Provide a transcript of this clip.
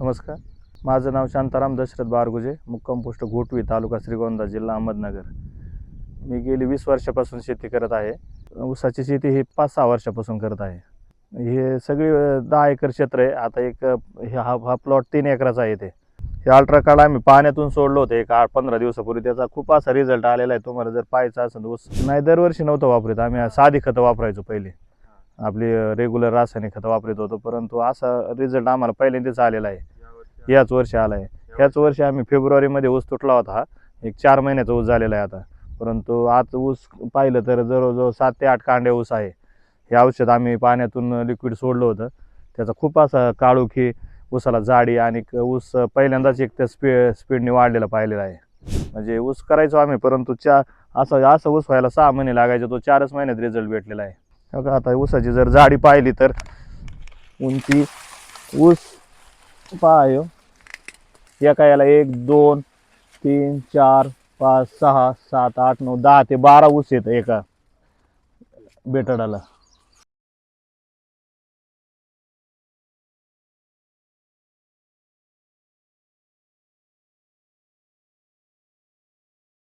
नमस्कार. माझं नाव शांताराम दशरथ बारगुजे मुक्काम पोस्ट घोटवी तालुका श्रीगोंदा जिल्हा अहमदनगर. मी गेली वीस वर्षापासून शेती करत आहे. ऊसाची शेती ही पाच सहा वर्षापासून करत आहे. हे सगळी दहा एकर क्षेत्र आहे. आता एक हे हा हा प्लॉट तीन एकराचा आहे ते. हे अल्ट्रा कार्ड आम्ही पाण्यातून सोडलो होते. एक आठ पंधरा दिवसापूर्वी त्याचा खूप असा रिझल्ट आलेला आहे. तुम्हाला जर पाहायचा असेल तर ऊस नाही दरवर्षी नव्हतं वापरत. आम्ही साधी खतं वापरायचो पहिले. आपली रेग्युलर रासायनिक खतं वापरत होतो. परंतु असा रिझल्ट आम्हाला पहिल्यांदाच आलेला आहे. याच वर्षी आला आहे ह्याच वर्षी आम्ही फेब्रुवारीमध्ये ऊस तुटला होता. हा एक चार महिन्याचा ऊस झालेला आहे आता. परंतु आज ऊस पाहिलं तर जवळजवळ सात ते आठ कांडे ऊस आहे. हे औषध आम्ही पाण्यातून लिक्विड सोडलं होतं. त्याचा खूप असा काळोखी ऊसाला जाडी आणि ऊस पहिल्यांदाच एक त्या स्पी स्पीडने वाढलेला पाहिलेला आहे. म्हणजे ऊस करायचो आम्ही परंतु चा असं असं ऊस व्हायला सहा महिने लागायचे. तो चारच महिन्यात रिझल्ट भेटलेला आहे. बघा आता ऊसाची जर जाडी पाहिली तर उंची ऊस पाय हो. एका याला एक दोन तीन चार पाच सहा सात आठ नऊ दहा ते बारा ऊस येतं एका बेटाडाला